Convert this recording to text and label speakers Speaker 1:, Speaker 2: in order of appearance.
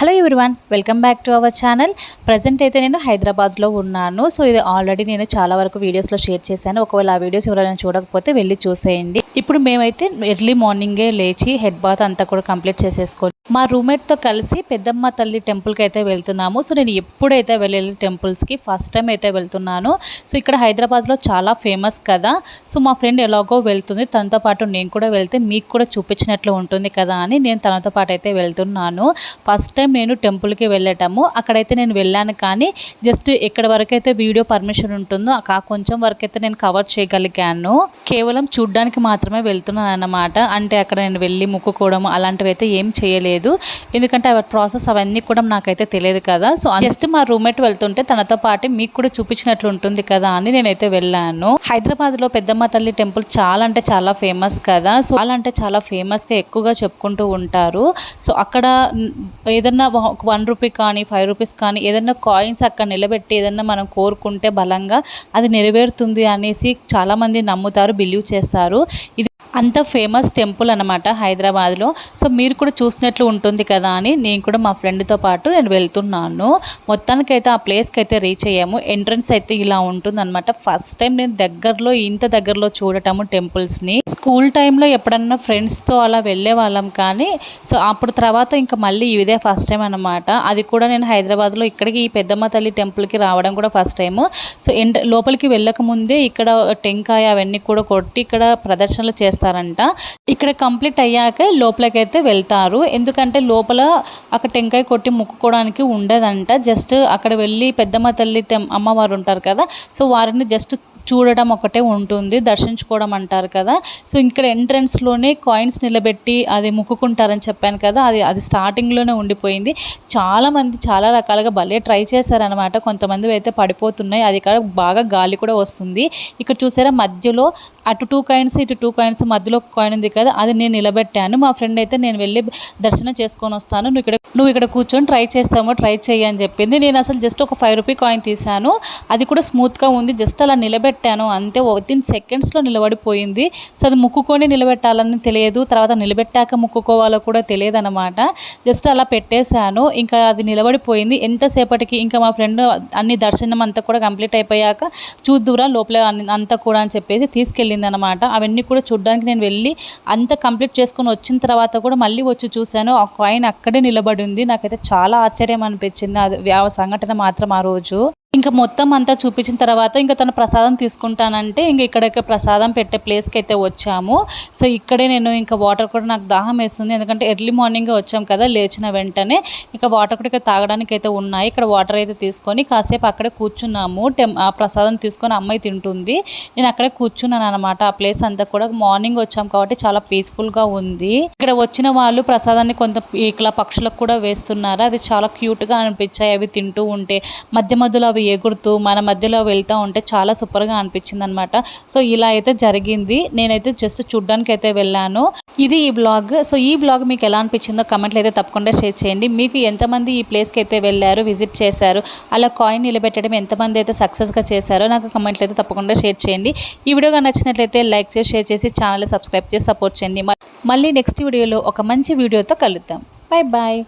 Speaker 1: Hello everyone welcome back to our channel. Present అయితే నేను హైదరాబాద్లో ఉన్నాను. సో ఇది ఆల్రెడీ నేను చాలా వరకు వీడియోస్లో షేర్ చేశాను. ఒకవేళ ఆ వీడియోస్ ఎవరైనా చూడకపోతే వెళ్ళి చూసేయండి. ఇప్పుడు మేమైతే ఎర్లీ మార్నింగే లేచి హెడ్ బాత్ అంతా కూడా కంప్లీట్ చేసేసుకొని మా రూమ్మేట్తో కలిసి పెద్దమ్మ తల్లి టెంపుల్కి అయితే వెళ్తున్నాము. సో నేను ఎప్పుడైతే వెళ్ళేది టెంపుల్స్కి ఫస్ట్ టైం అయితే వెళ్తున్నాను. సో ఇక్కడ హైదరాబాద్లో చాలా ఫేమస్ కదా. సో మా ఫ్రెండ్ ఎలాగో వెళ్తుంది. తనతో పాటు నేను కూడా వెళ్తే మీకు కూడా చూపించినట్లు ఉంటుంది కదా అని నేను తనతో పాటు అయితే వెళ్తున్నాను. ఫస్ట్ టైం నేను టెంపుల్కి వెళ్ళటము. అక్కడైతే నేను వెళ్ళాను కానీ జస్ట్ ఎక్కడ వరకు అయితే వీడియో పర్మిషన్ ఉంటుందో ఆ కొంచెం వరకు అయితే నేను కవర్ చేయగలిగాను. కేవలం చూడ్డానికి మాత్రమే వెళ్తున్నాను అన్నమాట అంటే అక్కడ నేను వెళ్ళి ముక్కుకోవడం అలాంటివి అయితే ఏం చేయలేదు. ఎందుకంటే ఆ ప్రాసెస్ అవన్నీ కూడా నాకైతే తెలియదు కదా. సో జస్ట్ మా రూమ్మేట్ వెళ్తుంటే తనతో పాటు మీకు కూడా చూపించినట్లు ఉంటుంది కదా అని నేనైతే వెళ్ళాను. హైదరాబాద్లో పెద్దమ్మ తల్లి టెంపుల్ చాలా అంటే చాలా ఫేమస్ కదా. సో చాలా అంటే చాలా ఫేమస్గా ఎక్కువగా చెప్పుకుంటూ ఉంటారు. సో అక్కడ ఏదన్నా వన్ రూపీ కానీ ఫైవ్ రూపీస్ కానీ ఏదన్నా కాయిన్స్ అక్కడ నిలబెట్టి ఏదన్నా మనం కోరుకుంటే బలంగా అది నెరవేరుతుంది అనేసి చాలామంది నమ్ముతారు బిలీవ్ చేస్తారు. ఇది అంత ఫేమస్ టెంపుల్ అనమాట హైదరాబాద్లో. సో మీరు కూడా చూసినట్లు ఉంటుంది కదా అని నేను కూడా మా ఫ్రెండ్తో పాటు నేను వెళ్తున్నాను. మొత్తానికైతే ఆ ప్లేస్కి అయితే రీచ్ అయ్యాము. ఎంట్రన్స్ అయితే ఇలా ఉంటుంది అనమాట ఫస్ట్ టైం నేను దగ్గరలో ఇంత దగ్గరలో చూడటము టెంపుల్స్ని స్కూల్ టైంలో ఎప్పుడన్నా ఫ్రెండ్స్తో అలా వెళ్ళే వాళ్ళం కానీ సో అప్పుడు తర్వాత ఇంకా మళ్ళీ ఇదే ఫస్ట్ టైం అనమాట అది కూడా నేను హైదరాబాద్లో ఇక్కడికి ఈ పెద్దమ్మ తల్లి టెంపుల్కి రావడం కూడా ఫస్ట్ టైం సో ఎంట లోపలికి వెళ్ళకముందే ఇక్కడ టెంకాయ అవన్నీ కూడా కొట్టి ఇక్కడ ప్రదర్శనలు చేస్తారు చేస్తారంట. ఇక్కడ కంప్లీట్ అయ్యాక లోపలికైతే వెళ్తారు. ఎందుకంటే లోపల అక్కడ టెంకాయ కొట్టి ముక్కుకోవడానికి ఉండదంట. జస్ట్ అక్కడ వెళ్ళి పెద్దమ్మ తల్లి అమ్మవారు ఉంటారు కదా సో వారిని జస్ట్ చూడడం ఒకటే ఉంటుంది దర్శించుకోవడం అంటారు కదా. సో ఇక్కడ ఎంట్రన్స్లోనే కాయిన్స్ నిలబెట్టి అది ముక్కుకుంటారని చెప్పాను కదా అది అది స్టార్టింగ్లోనే ఉండిపోయింది. చాలామంది చాలా రకాలుగా భలే ట్రై చేశారనమాట కొంతమంది అయితే పడిపోతున్నాయి. అది కూడా బాగా గాలి కూడా వస్తుంది. ఇక్కడ చూసారా మధ్యలో అటు టూ కాయిన్స్ ఇటు టూ కాయిన్స్ మధ్యలో కాయిన్ ఉంది కదా అది నేను నిలబెట్టాను. మా ఫ్రెండ్ అయితే నేను వెళ్ళి దర్శనం చేసుకొని వస్తాను. నువ్వు ఇక్కడ నువ్వు ఇక్కడ కూర్చొని ట్రై చేస్తామో ట్రై చేయి అని చెప్పింది. నేను అసలు జస్ట్ ఒక ఫైవ్ రూపీ కాయిన్ తీసాను అది కూడా స్మూత్గా ఉంది. జస్ట్ అలా నిలబెట్టాను. అంతే వితిన్ సెకండ్స్లో నిలబడిపోయింది. సో అది ముక్కుకొని నిలబెట్టాలని తెలియదు. తర్వాత నిలబెట్టాక ముక్కుకోవాలో కూడా తెలియదు అనమాట జస్ట్ అలా పెట్టేశాను. ఇంకా అది నిలబడిపోయింది. ఎంతసేపటికి ఇంకా మా ఫ్రెండ్ అన్ని దర్శనం అంతా కూడా కంప్లీట్ అయిపోయాక చూద్దురా లోపల అంతా కూడా అని చెప్పేసి తీసుకెళ్ళింది. అనమాట అవన్నీ కూడా చూడడానికి నేను వెళ్ళి అంత కంప్లీట్ చేసుకొని వచ్చిన తర్వాత కూడా మళ్ళీ వచ్చి చూశాను. ఆ కాయిన్ అక్కడే నిలబడి ఉంది. నాకైతే చాలా ఆశ్చర్యం అనిపించింది. అది ఆ సంఘటన మాత్రం ఆ రోజు. ఇంకా మొత్తం అంతా చూపించిన తర్వాత ఇంకా తను ప్రసాదం తీసుకుంటానంటే ఇంక ఇక్కడ ప్రసాదం పెట్టే ప్లేస్కి అయితే వచ్చాము. సో ఇక్కడే నేను ఇంకా వాటర్ కూడా నాకు దాహం వేస్తుంది. ఎందుకంటే ఎర్లీ మార్నింగ్ వచ్చాం కదా లేచిన వెంటనే ఇంకా వాటర్ కూడా ఇక్కడ తాగడానికి అయితే ఉన్నాయి. ఇక్కడ వాటర్ అయితే తీసుకొని కాసేపు అక్కడే కూర్చున్నాము. టెం ఆ ప్రసాదం తీసుకొని అమ్మాయి తింటుంది. నేను అక్కడే కూర్చున్నాను అనమాట ఆ ప్లేస్ అంతా కూడా మార్నింగ్ వచ్చాం కాబట్టి చాలా పీస్ఫుల్గా ఉంది. ఇక్కడ వచ్చిన వాళ్ళు ప్రసాదాన్ని కొంత ఇట్లా పక్షులకు కూడా వేస్తున్నారు? అవి చాలా క్యూట్గా అనిపించాయి అవి తింటూ ఉంటే. మధ్య మధ్యలో అవి అవి ఎగురుతూ మన మధ్యలో వెళ్తూ ఉంటే చాలా సూపర్గా అనిపించింది అనమాట సో ఇలా అయితే జరిగింది. నేనైతే జస్ట్ చూడ్డానికి అయితే వెళ్ళాను. ఇది ఈ బ్లాగ్. సో ఈ బ్లాగ్ మీకు ఎలా అనిపించిందో కమెంట్లు అయితే తప్పకుండా షేర్ చేయండి. మీకు ఎంతమంది ఈ ప్లేస్కి అయితే వెళ్ళారు విజిట్ చేశారు అలా కాయిన్ నిలబెట్టడం ఎంతమంది అయితే సక్సెస్గా చేశారో నాకు కమెంట్లు అయితే తప్పకుండా షేర్ చేయండి. ఈ వీడియోగా నచ్చినట్లయితే లైక్ చేసి షేర్ చేసి ఛానల్ సబ్స్క్రైబ్ చేసి సపోర్ట్ చేయండి. మళ్ళీ నెక్స్ట్ వీడియోలో ఒక మంచి వీడియోతో కలుద్దాం. Bye bye